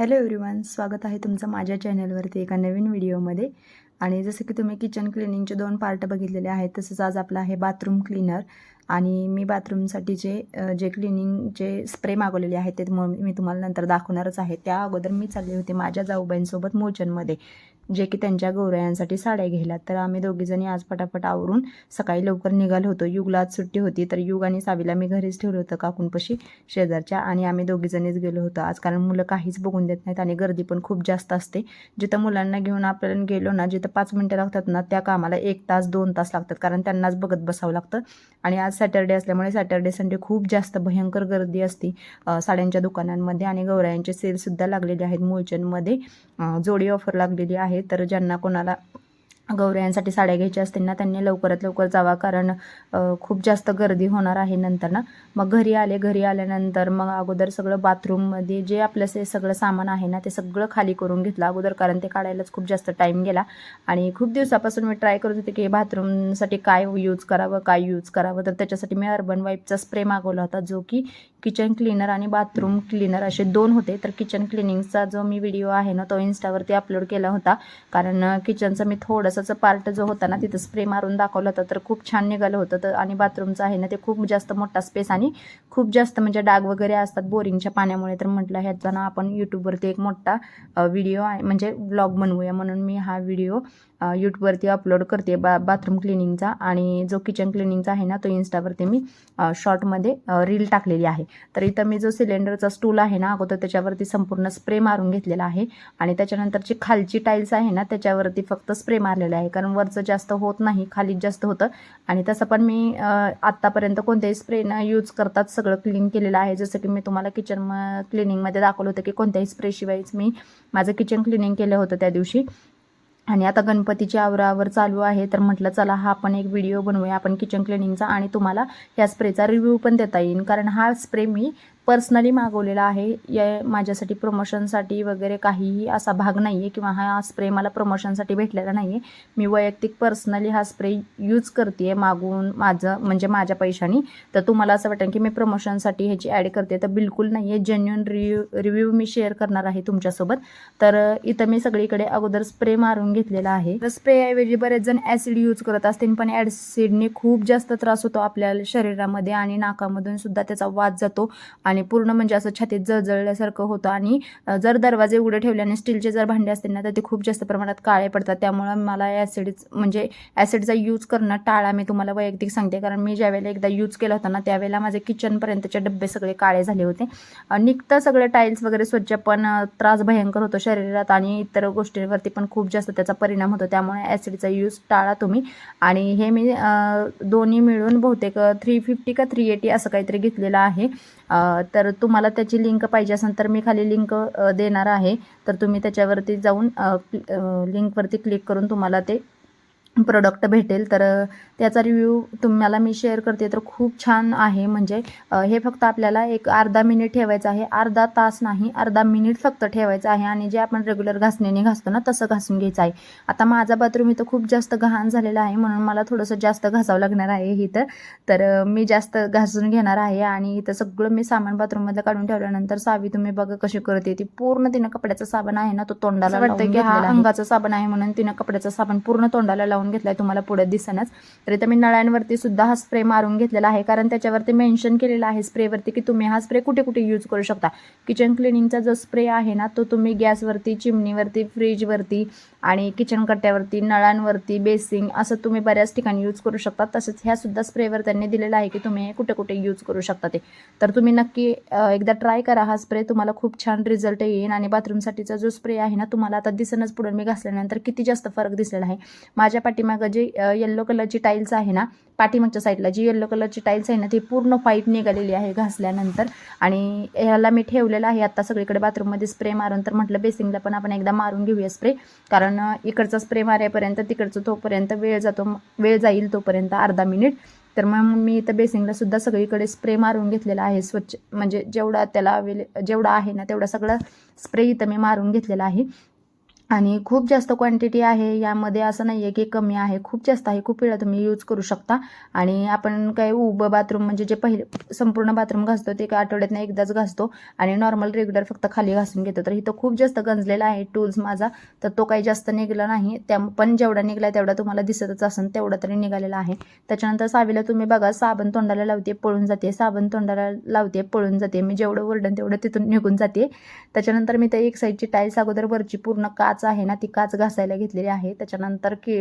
Hello everyone स्वागत आहे तुमचं माझ्या चॅनलवरती एका नवीन व्हिडिओमध्ये. आणि जसं की तुम्ही किचन क्लिनिंगचे दोन पार्ट बघितलेले आहेत तसंच आज आपलं आहे बाथरूम क्लीनर आणि मी बाथरूमसाठीचे जे जे क्लिनिंगचे स्प्रे मागवलेले आहेत ते मी तुम्हाला नंतर दाखवणारच आहे. त्या अगोदर मी चालले होते माझ्या जाऊबाईंसोबत मोचनमध्ये. जे की त्यांच्या गौरायांसाठी साड्या घ्यायला तर आम्ही दोघीजणी आज पटापट आवरून सकाळी लवकर निघालो होतो. युगला आज सुट्टी होती तर युग आणि सावीला मी घरीच ठेवलं होतं काकूनपशी शेजारच्या आणि आम्ही दोघीजणीच गेलो होतो. आज कारण मुलं काहीच बघून देत नाहीत आणि गर्दी पण खूप जास्त असते. जिथं मुलांना घेऊन आपल्याला गेलो ना जिथं पाच मिनटं लागतात ना त्या कामाला एक तास दोन तास लागतात. कारण त्यांनाच बघत बसावं लागतं. आणि आज सॅटर्डे असल्यामुळे सॅटर्डे संडे खूप जास्त भयंकर गर्दी असते साड्यांच्या दुकानांमध्ये आणि गौरायांचे सेलसुद्धा लागलेले आहेत. मूळचंदमध्ये जोडी ऑफर लागलेली आहे. तर ज्यांना कोणाला गौऱ्यांसाठी साड्या घ्यायच्या असतील ना त्यांनी लवकरात लवकर जावा. कारण खूप जास्त गर्दी होणार आहे नंतर ना. मग घरी आले घरी आल्यानंतर मग अगोदर सगळं बाथरूममध्ये जे आपलं से सगळं सामान आहे ना ते सगळं खाली करून घेतलं. अगोदर कारण ते काढायलाच खूप जास्त टाईम गेला. आणि खूप दिवसापासून मी ट्राय करत होते की बाथरूमसाठी काय यूज करावं काय यूज करावं? तर त्याच्यासाठी मी अर्बन वाईपचा स्प्रे मागवला होता जो की किचन क्लीनर आणि बाथरूम क्लीनर असे दोन होते. तर किचन क्लिनिंगचा जो मी व्हिडिओ आहे ना तो इन्स्टावरती अपलोड केला होता. कारण किचनचं मी थोडंसंच पार्ट जो होता ना तिथं स्प्रे मारून दाखवला होता. तर खूप छान निघालं होतं. तर आणि बाथरूमचं आहे ना ते खूप जास्त मोठा स्पेस आणि खूप जास्त म्हणजे डाग वगैरे असतात बोरिंगच्या पाण्यामुळे तर म्हटलं ह्याचा ना आपण यूट्यूबवरती एक मोठा व्हिडिओ आहे म्हणजे ब्लॉग बनवूया. म्हणून मी हा व्हिडिओ यूट्यूबवरती अपलोड करते बा बाथरूम क्लिनिंगचा आणि जो किचन क्लिनिंगचा आहे ना तो इन्स्टावरती मी शॉर्टमध्ये रील टाकलेली आहे. तर इथं मी जो सिलेंडरचा स्टूल आहे ना अगोदर त्याच्यावरती संपूर्ण स्प्रे मारून घेतलेला आहे. आणि त्याच्यानंतरची खालची टाईल्स आहे ना त्याच्यावरती फक्त स्प्रे मारलेला आहे. कारण वरचं जास्त होत नाही खालीच जास्त होतं. आणि तसं पण मी आत्तापर्यंत कोणत्याही स्प्रे न यूज करताच सगळं क्लीन केलेलं आहे. जसं की मी तुम्हाला किचन क्लिनिंगमध्ये दाखवलं होतं की कोणत्याही स्प्रेशिवायच मी माझं किचन क्लिनिंग केलं होतं त्या दिवशी. आणि आता गणपतीची आवरावर चालू आहे. तर म्हटलं चला हा आपण एक व्हिडिओ बनवूया. आपण किचन क्लिनिंगचा आणि तुम्हाला ह्या स्प्रेचा रिव्ह्यू पण देता येईल. कारण हा स्प्रे मी पर्सनली मागवलेला आहे. या माझ्यासाठी प्रमोशनसाठी वगैरे काहीही असा भाग नाही आहे किंवा हा स्प्रे मला प्रमोशनसाठी भेटलेला नाही आहे मी वैयक्तिक पर्सनली हा स्प्रे यूज करते आहे मागून माझं म्हणजे माझ्या पैशानी. तर तुम्हाला असं वाटेल की मी प्रमोशनसाठी ह्याची ॲड करते तर बिलकुल नाही आहे जेन्युन रिव्ह्यू रिव्ह्यू मी शेअर करणार आहे तुमच्यासोबत. तर इथं मी सगळीकडे अगोदर स्प्रे मारून घेतलेला आहे. तर स्प्रेऐवजी बरेच जण ॲसिड यूज करत असतील पण ॲसिडने खूप जास्त त्रास होतो आपल्या शरीरामध्ये आणि नाकामधून सुद्धा त्याचा वाद जातो. आणि पूर्ण म्हणजे असं छातीत जळजळल्यासारखं होतं. आणि जर दरवाजे उघडे ठेवले आणि स्टीलचे जर भांडे असतील ना तर ते खूप जास्त प्रमाणात काळे पडतात. त्यामुळं मला ॲसिड म्हणजे ॲसिडचा यूज करणं टाळा मी तुम्हाला वैयक्तिक सांगते. कारण मी ज्यावेळेला एकदा यूज केला होता ना त्यावेळेला माझे किचनपर्यंतचे डब्बे सगळे काळे झाले होते. निघतं सगळे टाईल्स वगैरे स्वच्छ पण त्रास भयंकर होतो शरीरात आणि इतर गोष्टींवरती पण खूप जास्त त्याचा परिणाम होतो. त्यामुळे ॲसिडचा यूज टाळा तुम्ही. आणि हे मी दोन्ही मिळून बहुतेक थ्री फिफ्टी का थ्री एटी असं काहीतरी घेतलेलं आहे. तर तुम्हाला त्याची लिंक पाहिजे असेल तर मी खाली लिंक देणार आहे. तर तुम्ही त्याच्यावरती जाऊन लिंकवरती क्लिक करून तुम्हाला ते प्रोडक्ट भेटेल तर त्याचा रिव्ह्यू तुम्हाला मी शेअर करते. तर खूप छान आहे. म्हणजे हे फक्त आपल्याला एक अर्धा मिनिट ठेवायचं आहे. अर्धा तास नाही अर्धा मिनिट फक्त ठेवायचं आहे. आणि जे आपण रेग्युलर घासण्याने घासतो ना तसं घासून घ्यायचं आहे. आता माझा बाथरूम इथं खूप जास्त घाण झालेला आहे. म्हणून मला थोडंसं जास्त घासावं लागणार आहे इथं तर. मी जास्त घासून घेणार आहे. आणि इथं सगळं मी सामान बाथरूममधलं काढून ठेवल्यानंतर सावी तुम्ही बघा कशी करते. ती पूर्ण तिनं कपड्याचा साबण आहे ना तो तोंडाला वाटतं की हा हा अंगाचा साबण आहे म्हणून तिनं कपड्याचा साबण पूर्ण तोंडाला लावून घेतलाय तुम्हाला पुढे दिसनच तर इथं मी नळ्यांवरती सुद्धा हा स्प्रे मारून घेतलेला आहे. कारण त्याच्यावरती मेन्शन केलेलं आहे स्प्रेवरती की तुम्ही हा स्प्रे कुठे कुठे यूज करू शकता. किचन क्लिनिंगचा जो स्प्रे आहे ना तो तुम्ही गॅसवरती चिमणीवरती फ्रीजवरती आणि किचन कट्ट्यावरती नळांवरती बेसिंग असं तुम्ही बऱ्याच ठिकाणी यूज करू शकता. तसंच ह्या सुद्धा स्प्रेवर त्यांनी दिलेलं आहे की तुम्ही हे कुठे कुठे यूज करू शकता ते. तर तुम्ही नक्की एकदा ट्राय करा हा स्प्रे तुम्हाला खूप छान रिझल्ट येईल आणि बाथरूमसाठीचा जो स्प्रे आहे ना तुम्हाला आता दिसनच पुढे. मी घासल्यानंतर किती जास्त फरक दिसलेला आहे. माझ्या पाठीमागं जे येल्लो कलरची टाईल्स आहे ना पाठीमागच्या साईडला जी येल्लो कलरची टाईल्स आहे ना ती पूर्ण व्हाईट निघालेली आहे घासल्यानंतर. आणि ह्याला मी ठेवलेलं आहे. आता सगळीकडे बाथरूममध्ये स्प्रे मारून तर म्हटलं बेसिंगला पण आपण एकदा मारून घेऊया स्प्रे कारण इकडचा स्प्रे मारेपर्यंत तिकडचं तोपर्यंत वेळ जातो वेळ जाईल तोपर्यंत अर्धा मिनिट तर मग मी इथं बेसिंगला सुद्धा सगळीकडे स्प्रे मारून घेतलेला आहे. स्वच्छ म्हणजे जेवढा त्याला अवेले जेवढा आहे ना तेवढा सगळा स्प्रे इथं मी मारून घेतलेला आहे. आणि खूप जास्त क्वांटिटी आहे. यामध्ये असं नाही आहे की कमी आहे. खूप जास्त आहे. खूप वेळा तुम्ही यूज करू शकता. आणि आपण काय उभं बाथरूम म्हणजे जे पहिले संपूर्ण बाथरूम घासतो ते काय आठवड्यातनं एकदाच घासतो. आणि नॉर्मल रेग्युलर फक्त खाली घासून घेतो. तर इथं खूप जास्त गंजलेला आहे टूल्स माझा. तर तो काही जास्त निघाला नाही. त्या पण जेवढा निघाला तेवढा तुम्हाला दिसतच असेल तेवढा तरी निघालेला आहे. त्याच्यानंतर सावीला तुम्ही बघा साबण तोंडाला लावते पळून जाते. साबण तोंडाला लावते पळून जाते. मी जेवढं ओरडन तेवढं तिथून निघून जाते. त्याच्यानंतर मी त्या एक साईडची टाईल्स अगोदर वरची पूर्ण काच आहे ना ती काच घासायला घेतलेली आहे. त्याच्यानंतर की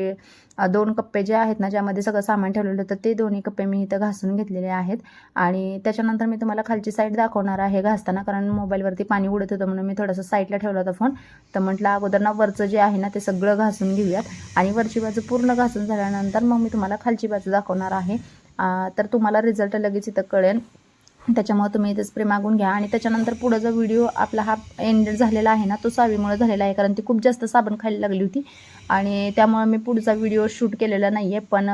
दोन कप्पे जे आहेत ना ज्यामध्ये सगळं सामान ठेवलेलं होतं ते दोन्ही कप्पे मी इथं घासून घेतलेले आहेत. आणि त्याच्यानंतर मी तुम्हाला खालची साईड दाखवणार आहे घासताना कारण मोबाईलवरती पाणी उडत होतं म्हणून मी थोडंसं साईडला ठेवला होता फोन तर म्हटलं अगोदर ना वरचं जे आहे ना ते सगळं घासून घेऊयात. आणि वरची बाजू पूर्ण घासून झाल्यानंतर मग मी तुम्हाला खालची बाजू दाखवणार आहे. तर तुम्हाला रिझल्ट लगेच इथं कळेल. त्याच्यामुळे तुम्ही इथे स्प्रे मागून घ्या. आणि त्याच्यानंतर पुढं जो व्हिडिओ आपला हा एंड झालेला आहे ना तो सावीमुळे झालेला आहे. कारण ती खूप जास्त साबण खायला लागली होती. आणि त्यामुळे मी पुढचा व्हिडिओ शूट केलेला नाही आहे पण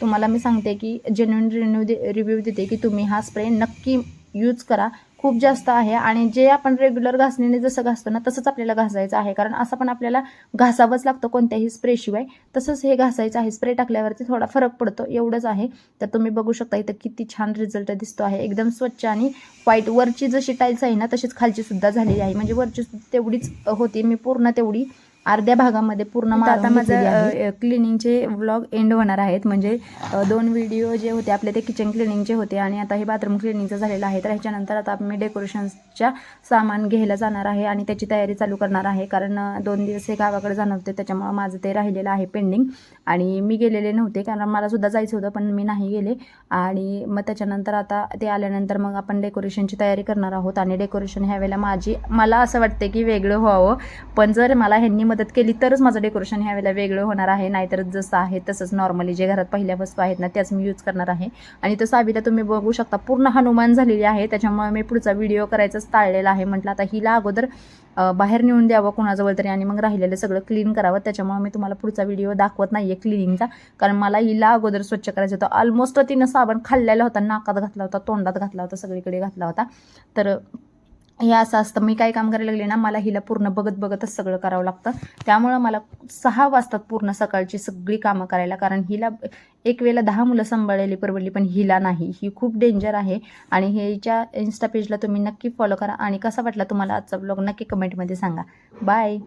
तुम्हाला मी सांगते की जेन्युन रिन्यू दे रिव्ह्यू देते की तुम्ही हा स्प्रे नक्की यूज करा. खूप जास्त आहे आणि जे आपण रेग्युलर घासणीने जसं घासतो ना तसंच आपल्याला घासायचं आहे. कारण असं पण आपल्याला घासावंच लागतं कोणत्याही स्प्रेशिवाय तसंच हे घासायचं आहे. स्प्रे टाकल्यावरती थोडा फरक पडतो. एवढंच आहे. तर तुम्ही बघू शकता इथं किती छान रिझल्ट दिसतो आहे. एकदम स्वच्छ आणि व्हाईट वरची जशी टाईल्स आहे ना तशीच खालची सुद्धा झालेली आहे. म्हणजे वरची सुद्धा तेवढीच होती. मी पूर्ण तेवढी अर्ध्या भागामध्ये पूर्ण आता माझं, क्लिनिंगचे व्लॉग एंड होणार आहेत. म्हणजे दोन व्हिडिओ जे होते आपले ते किचन क्लिनिंगचे होते आणि आता हे बाथरूम क्लिनिंगचं झालेलं आहे. तर ह्याच्यानंतर आता मी डेकोरेशनच्या सामान घ्यायला जाणार आहे आणि त्याची तयारी चालू करणार आहे. कारण दोन दिवस हे गावाकडे जाणार होते त्याच्यामुळं माझं ते राहिलेलं आहे पेंडिंग आणि मी गेलेले नव्हते कारण मला सुद्धा जायचं होतं पण मी नाही गेले. आणि मग त्याच्यानंतर आता ते आल्यानंतर मग आपण डेकोरेशनची तयारी करणार आहोत. आणि डेकोरेशन ह्या वेळेला माझी मला असं वाटते की वेगळं व्हावं. पण जर मला ह्यांनी मदत केली तरच माझं डेकोरेशन ह्या वेळेला वेगळं होणार आहे. नाहीतर जसं आहे तसंच नॉर्मली जे घरात पहिल्या वस्तू आहेत ना त्याच मी यूज करणार आहे. आणि तसं सावीला तुम्ही बघू शकता पूर्ण हनुमान झालेली आहे. त्याच्यामुळे मी पुढचा व्हिडिओ करायचाच टाळलेला आहे. म्हटलं आता हिला अगोदर बाहेर नेऊन द्यावं कोणाजवळ तरी आणि मग राहिलेलं सगळं क्लीन करावं. त्याच्यामुळे मी तुम्हाला पुढचा व्हिडिओ दाखवत नाही आहे क्लिनिंगचा कारण मला हिला अगोदर स्वच्छ करायचं होतं. ऑलमोस्ट तिनं साबण खाल्लेला होता. नाकात घातला होता तोंडात घातला होता सगळीकडे घातला होता. तर हे असं असतं. मी काय काम करायला लागले ना मला हिला पूर्ण बघत बघतच सगळं करावं लागतं. त्यामुळं मला सहा वाजतात पूर्ण सकाळची सगळी कामं करायला. कारण हिला एक वेळेला दहा मुलं सांभाळलेली परवडली पण हिला नाही. ही खूप डेंजर आहे. आणि ह्याच्या इन्स्टा पेजला तुम्ही नक्की फॉलो करा. आणि कसा वाटला तुम्हाला आजचा ब्लॉग नक्की कमेंटमध्ये सांगा. बाय